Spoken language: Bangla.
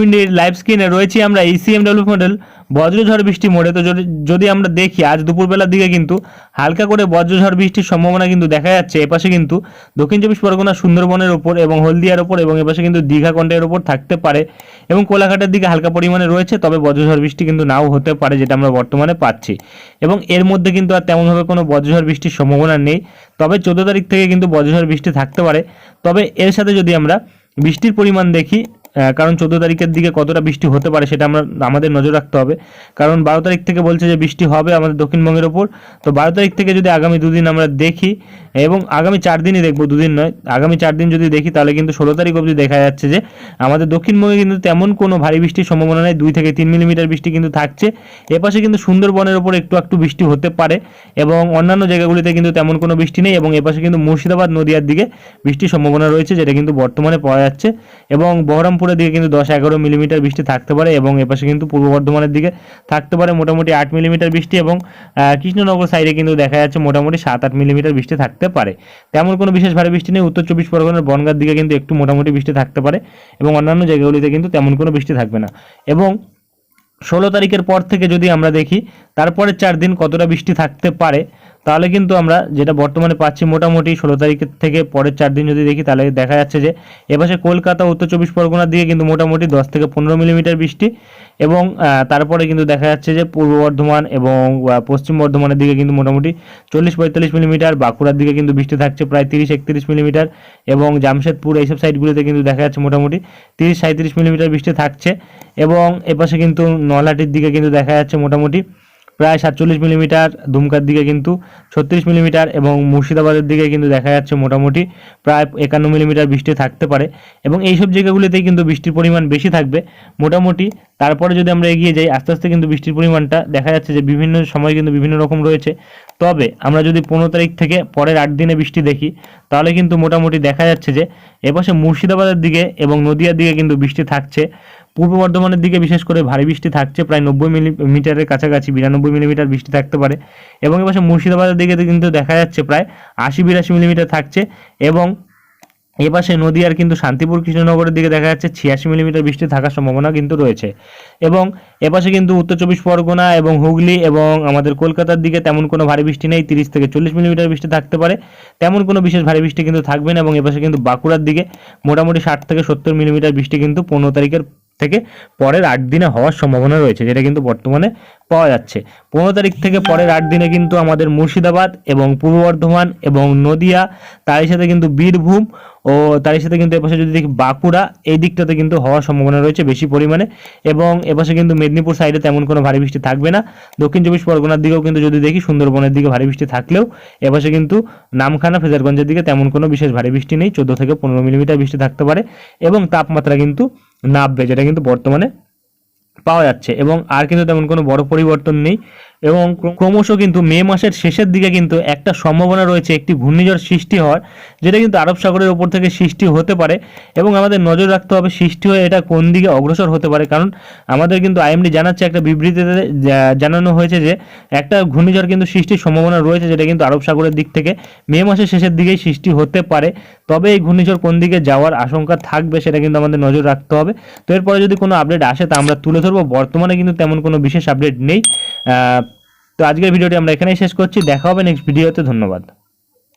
উইন্ডের লাইভ স্ক্রিনে রয়েছি আমরা ইসিএমডব্লিউ মডেল বজ্রঝড় বৃষ্টি মোড়ে। তো যদি আমরা দেখি, আজ দুপুরবেলার দিকে কিন্তু হালকা করে বজ্রঝড় বৃষ্টির সম্ভাবনা কিন্তু দেখা যাচ্ছে। এপাশে কিন্তু দক্ষিণ চব্বিশ পরগনা, সুন্দরবনের ওপর এবং হলদিয়ার ওপর এবং এপাশে কিন্তু দীঘা কণ্ঠের ওপর থাকতে পারে এবং কোলাঘাটের দিকে হালকা পরিমাণে রয়েছে, তবে বজ্রঝড় বৃষ্টি কিন্তু নাও হতে পারে, যেটা আমরা বর্তমানে পাচ্ছি। এবং এর মধ্যে কিন্তু আর তেমনভাবে কোনো বজ্রঝড় বৃষ্টির সম্ভাবনা নেই। তবে চোদ্দ তারিখ থেকে কিন্তু বজ্রঝড় বৃষ্টি থাকতে পারে। তবে এর সাথে যদি আমরা বৃষ্টির পরিমাণ দেখি কারণ চোদ্দ তারিখের দিকে কতটা বৃষ্টি হতে পারে সেটা আমরা, আমাদের নজর রাখতে হবে। কারণ বারো তারিখ থেকে বলছে যে বৃষ্টি হবে আমাদের দক্ষিণবঙ্গের ওপর। তো বারো তারিখ থেকে যদি আগামী দুদিন আমরা দেখি, এবং আগামী চার দিনই দেখব, দুদিন নয়, আগামী চার দিন যদি দেখি, তাহলে কিন্তু ষোলো তারিখ অবধি দেখা যাচ্ছে যে আমাদের দক্ষিণবঙ্গে কিন্তু তেমন কোনো ভারী বৃষ্টির সম্ভাবনা নেই। দুই থেকে তিন মিলিমিটার বৃষ্টি কিন্তু থাকছে। এপাশে কিন্তু সুন্দরবনের ওপর একটু একটু বৃষ্টি হতে পারে, এবং অন্যান্য জায়গাগুলিতে কিন্তু তেমন কোনো বৃষ্টি নেই, এবং এপাশে কিন্তু মুর্শিদাবাদ নদিয়ার দিকে বৃষ্টির সম্ভাবনা রয়েছে, যেটা কিন্তু বর্তমানে পাওয়া যাচ্ছে। এবং বহরমপুরের দিকে কিন্তু দশ এগারো মিলিমিটার বৃষ্টি থাকতে পারে এবং এপাশে কিন্তু পূর্ব বর্ধমানের দিকে থাকতে পারে মোটামুটি আট মিলিমিটার বৃষ্টি এবং কৃষ্ণনগর সাইডে কিন্তু দেখা যাচ্ছে মোটামুটি সাত আট মিলিমিটার বৃষ্টি থাকতে পারে। তেমন কোনো বিশেষ ভারী বৃষ্টি নেই। উত্তর চব্বিশ পরগনার বনগার দিকে কিন্তু একটু মোটামুটি বৃষ্টি থাকতে পারে এবং অন্যান্য জায়গাগুলিতে কিন্তু তেমন কোনো বৃষ্টি থাকবে না। এবং ষোলো তারিখের পর থেকে যদি আমরা দেখি, তারপরের চার দিন কতটা বৃষ্টি থাকতে পারে তাহলে কিন্তু আমরা যেটা বর্তমানে পাচ্ছি মোটামুটি ষোলো তারিখের থেকে পরের চার দিন যদি দেখি, তাহলে দেখা যাচ্ছে যে এপাশে কলকাতা, উত্তর চব্বিশ পরগনার দিকে কিন্তু মোটামুটি দশ থেকে পনেরো মিলিমিটার বৃষ্টি এবং তারপরে কিন্তু দেখা যাচ্ছে যে পূর্ব বর্ধমান এবং পশ্চিম বর্ধমানের দিকে কিন্তু মোটামুটি চল্লিশ পঁয়তাল্লিশ মিলিমিটার, বাঁকুড়ার দিকে কিন্তু বৃষ্টি থাকছে প্রায় তিরিশ একত্রিশ মিলিমিটার এবং জামশেদপুর এইসব সাইডগুলিতে কিন্তু দেখা যাচ্ছে মোটামুটি তিরিশ সাঁত্রিশ মিলিমিটার বৃষ্টি থাকছে এবং এপাশে কিন্তু নলহাটির দিকে কিন্তু দেখা যাচ্ছে মোটামুটি প্রায় সাতচল্লিশ মিলিমিটার ধুমকার দিকে কিন্তু ছত্রিশ মিলিমিটার এবং মুর্শিদাবাদের দিকে কিন্তু দেখা যাচ্ছে মোটামুটি প্রায় একান্ন মিলিমিটার বৃষ্টি থাকতে পারে। এবং এইসব জায়গাগুলিতেই কিন্তু বৃষ্টির পরিমাণ বেশি থাকবে। মোটামুটি তারপরে যদি আমরা এগিয়ে যাই, আস্তে আস্তে কিন্তু বৃষ্টির পরিমাণটা দেখা যাচ্ছে যে বিভিন্ন সময় কিন্তু বিভিন্ন রকম রয়েছে। তবে আমরা যদি পনেরো তারিখ থেকে পরের আট দিনে বৃষ্টি দেখি, তাহলে কিন্তু মোটামুটি দেখা যাচ্ছে যে এপাশে মুর্শিদাবাদের দিকে এবং নদিয়ার দিকে কিন্তু বৃষ্টি থাকছে। পূর্ব বর্ধমানের দিকে বিশেষ করে ভারী বৃষ্টি থাকছে, প্রায় নব্বই মিলিমিটারের কাছাকাছি, বিরানব্বই মিলিমিটার বৃষ্টি থাকতে পারে। এবং এপাশে মুর্শিদাবাদের দিকে কিন্তু দেখা যাচ্ছে প্রায় আশি বিরাশি মিলিমিটার থাকছে এবং এপাশে নদীয়ার কিন্তু শান্তিপুর কৃষ্ণনগরের দিকে দেখা যাচ্ছে ছিয়াশি মিলিমিটার বৃষ্টি থাকার সম্ভাবনা কিন্তু রয়েছে। এবং এপাশে কিন্তু উত্তর চব্বিশ পরগনা এবং হুগলি এবং আমাদের কলকাতার দিকে তেমন কোনো ভারী বৃষ্টি নেই, তিরিশ থেকে চল্লিশ মিলিমিটার বৃষ্টি থাকতে পারে। তেমন কোনো বিশেষ ভারী বৃষ্টি কিন্তু থাকবে না এবং এপাশে কিন্তু বাঁকুড়ার দিকে মোটামুটি ষাট থেকে সত্তর মিলিমিটার বৃষ্টি কিন্তু পনেরো তারিখের থেকে পরের আট দিনে হওয়ার সম্ভাবনা রয়েছে, যেটা কিন্তু বর্তমানে পাওয়া যাচ্ছে। পনেরো তারিখ থেকে পরের আট দিনে কিন্তু আমাদের মুর্শিদাবাদ এবং পূর্ব বর্ধমান এবং নদিয়া, তারই সাথে কিন্তু বীরভূম ও তারই সাথে কিন্তু এপাশে যদি দেখি বাঁকুড়া, এই দিকটাতে কিন্তু হওয়ার সম্ভাবনা রয়েছে বেশি পরিমাণে এবং এপাশে কিন্তু মেদিনীপুর সাইডে তেমন কোনো ভারী বৃষ্টি থাকবে না। দক্ষিণ চব্বিশ পরগনার দিকেও কিন্তু যদি দেখি সুন্দরবনের দিকে ভারী বৃষ্টি থাকলেও এপাশে কিন্তু নামখানা, ফেজারগঞ্জের দিকে তেমন কোনো বিশেষ ভারী বৃষ্টি নেই। চোদ্দ থেকে পনেরো মিলিমিটার বৃষ্টি থাকতে পারে এবং তাপমাত্রা কিন্তু নামবে যেটা কিন্তু বর্তমানে পাওয়া যাচ্ছে এবং আর কিন্তু তেমন কোনো বড় পরিবর্তন নেই এবং ক্র- ক্রমশ কিন্তু মে মাসের শেষের দিকে কিন্তু একটা সম্ভাবনা রয়েছে, একটি ঘূর্ণিঝড় সৃষ্টি হওয়ার, যেটা কিন্তু আরব সাগরের ওপর থেকে সৃষ্টি হতে পারে এবং আমাদের নজর রাখতে হবে সৃষ্টি হয়ে এটা কোন দিকে অগ্রসর হতে পারে। কারণ আমাদের কিন্তু আইএমডি জানাচ্ছে, একটা বিবৃতিতে জানানো হয়েছে যে একটা ঘূর্ণিঝড় কিন্তু সৃষ্টির সম্ভাবনা রয়েছে, যেটা কিন্তু আরব সাগরের দিক থেকে মে মাসের শেষের দিকেই সৃষ্টি হতে পারে। তবে এই ঘূর্ণিঝড় কোন দিকে যাওয়ার আশঙ্কা থাকবে সেটা কিন্তু আমাদের নজর রাখতে হবে। তো এরপরে যদি কোনো আপডেট আসে তা আমরা তুলে ধরবো, বর্তমানে কিন্তু তেমন কোনো বিশেষ আপডেট নেই। তো আজকের ভিডিওটি আমরা এখানেই শেষ করছি। দেখা হবে নেক্সট ভিডিওতে ধন্যবাদ।